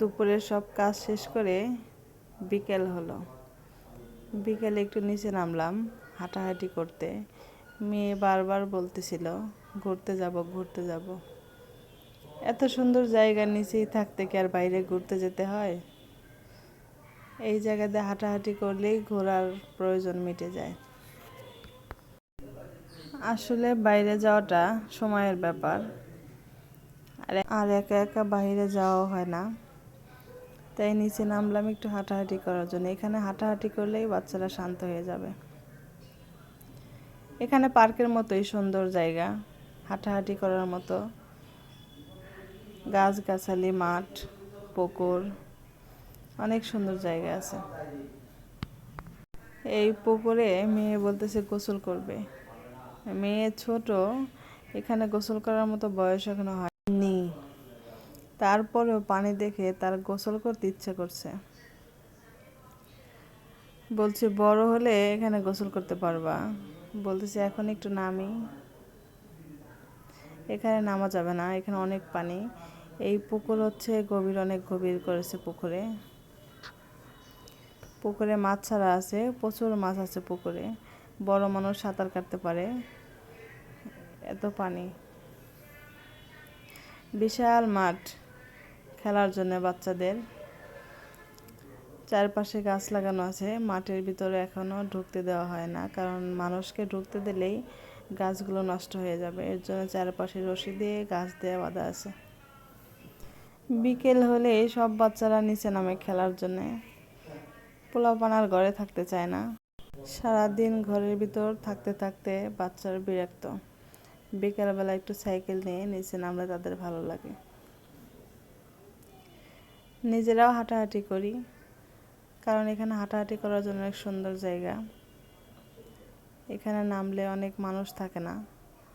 দুপুরে সব কাজ শেষ করে বিকেল হলো। বিকেলে একটু নিচে নামলাম, হাঁটাহাঁটি করতে। মেয়ে বারবার বলতেছিল, ঘুরতে যাব ঘুরতে যাব। এত সুন্দর জায়গা নিচেই থাকতে কি আর বাইরে ঘুরতে যেতে হয়? এই জায়গাতে হাঁটাহাঁটি করলেই ঘোরার প্রয়োজন মিটে যায়। আসলে বাইরে যাওয়াটা সময়ের ব্যাপার। আর আর একা একা বাইরে যাওয়া হয় না। তাই নিচে নামলাম একটু হাঁটাহাঁটি করার জন্য। এখানে হাঁটাহাঁটি করলেই বাচ্চারা শান্ত হয়ে যাবে। এখানে পার্কের মতোই সুন্দর জায়গা। হাঁটাহাঁটি করার মতো। গাছগাছালি, মাঠ, পুকুর, অনেক সুন্দর জায়গা আছে। এই পুকুরে মেয়ে বলতেছে, গোসল করবে। মেয়ে ছোট, এখানে গোসল করার মতো বয়স এখনও হয়নি তারপরেও পানি দেখে তার গোসল করতে ইচ্ছে করছে। বলছে, বড় হলে এখানে গোসল করতে পারবা। বলতেছে, এখন একটু নামি। এখানে নামা যাবে না, এখানে অনেক পানি। এই পুকুর হচ্ছে গভীর, অনেক গভীর করেছে পুকুরে। পুকুরে মাছ ছাড়া আছে, প্রচুর মাছ আছে পুকুরে। বড় মানুষ সাঁতার কাটতে পারে। এত পানি। বিশাল মাঠ। খেলার জন্য বাচ্চাদের। চারপাশে গাছ লাগানো আছে, মাঠের ভিতরে এখনও ঢুকতে দেওয়া হয় না, কারণ মানুষকে ঢুকতে দিলেই গাছগুলো নষ্ট হয়ে যাবে। এর জন্য চারপাশে রশি দিয়ে গাছ দেওয়া বাঁধা আছে। বিকেল হলে সব বাচ্চারা নিচে নামে খেলার জন্যে। পোলাপানার ঘরে থাকতে চায় না। সারাদিন ঘরের ভিতর থাকতে থাকতে বাচ্চার বিরক্ত। বিকেলবেলা একটু সাইকেল নিয়ে নিচে নামলে তাদের ভালো লাগে। নিজেরাও হাঁটাহাঁটি করি। কারণ এখানে হাঁটাহাঁটি করার জন্য অনেক সুন্দর জায়গা। এখানে নামলে অনেক মানুষ থাকে না,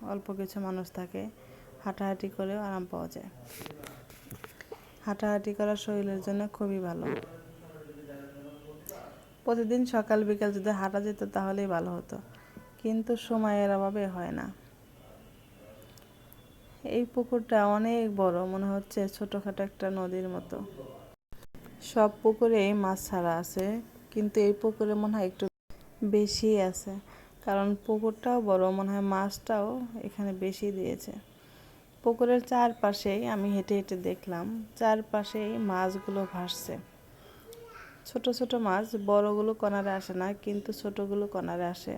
অল্প কিছু মানুষ থাকে। হাঁটাহাঁটি করেও আরাম পাওয়া যায়। হাঁটাহাঁটি করা শরীরের জন্য খুবই ভালো। প্রতিদিন সকাল, বিকাল যদি হাঁটা যেত তাহলেই ভালো হতো। কিন্তু সময়ের অভাবে হয় না। এই পুকুরটা অনেক বড়, মনে হচ্ছে ছোটোখাটো একটা নদীর মতো। সব পুকুরেই মাছ ছাড়া আছে, কিন্তু এই পুকুরে মনে হয় একটু বেশি আছে। কারণ পুকুরটাও বড়, মনে হয় মাছটাও এখানে বেশি দিয়েছে। পুকুরের চারপাশেই আমি হেঁটে হেঁটে দেখলাম, চারপাশেই মাছগুলো ভাসছে। ছোট ছোট মাছ, বড়গুলো কনারে আসে না, কিন্তু ছোটগুলো কনারে আসে।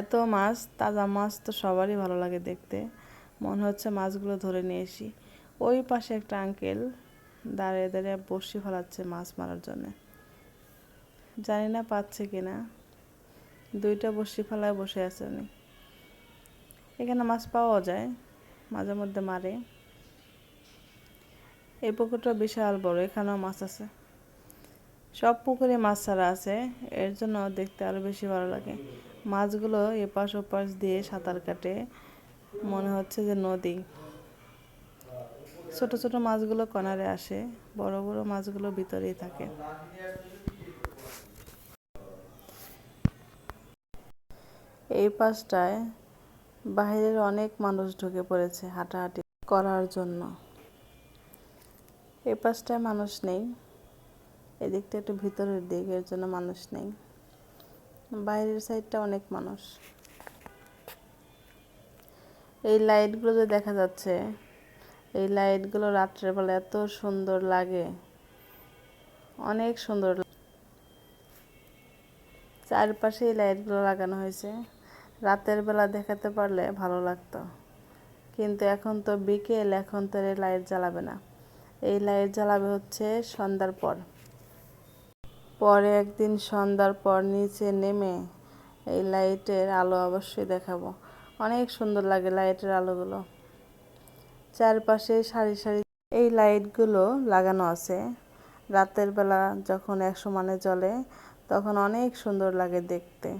এত মাছ, তাজা মাছ তো সবারই ভালো লাগে দেখতে। মনে হচ্ছে মাছগুলো ধরে নিয়ে এসি। ওই পাশে একটা আঙ্কেল দাঁড়িয়ে দাঁড়িয়ে বসি ফেলাচ্ছে মাছ মারার জন্য। জানি না পাচ্ছে কিনা দুইটা বসি ফেলায় বসে আছে উনি। এখানে মাছ পাওয়া যায়, মাঝে মধ্যে মারে। এই পুকুরটা বিশাল বড়, এখানেও মাছ আছে। সব পুকুরে মাছ ছাড়া আছে, এর জন্য দেখতে আরও বেশি ভালো লাগে। মাছগুলো এপাশ ওপাশ দিয়ে সাঁতার কাটে, মনে হচ্ছে যে নদী। ছোট ছোট মাছগুলো কনারে আসে, বড় বড় মাছগুলো ভিতরেই থাকে। এই পাশটায় বাইরের অনেক মানুষ ঢুকে পড়েছে হাঁটাহাঁটি করার জন্য। এই পাশটায় মানুষ নেই, এদিকটা একটু ভিতরের দিক এর জন্য মানুষ নেই। বাইরের সাইডটা অনেক মানুষ। এই লাইটগুলো যে দেখা যাচ্ছে এই লাইটগুলো রাত্রেবেলা এত সুন্দর লাগে। অনেক সুন্দর চারপাশে এই লাইটগুলো লাগানো হয়েছে। রাতের বেলা দেখাতে পারলে ভালো লাগতো। কিন্তু এখন তো বিকেল, এখন তো এই লাইট জ্বালাবে না। এই লাইট জ্বালাবে হচ্ছে সন্ধ্যার পর। পরে একদিন সন্ধ্যার পর নিচে নেমে এই লাইটের আলো অবশ্যই দেখাবো। অনেক সুন্দর লাগে লাইটের আলোগুলো। চারপাশে সারি সারি এই লাইটগুলো লাগানো আছে। রাতের বেলা যখন একশো মানে জ্বলে, তখন অনেক সুন্দর লাগে দেখতে।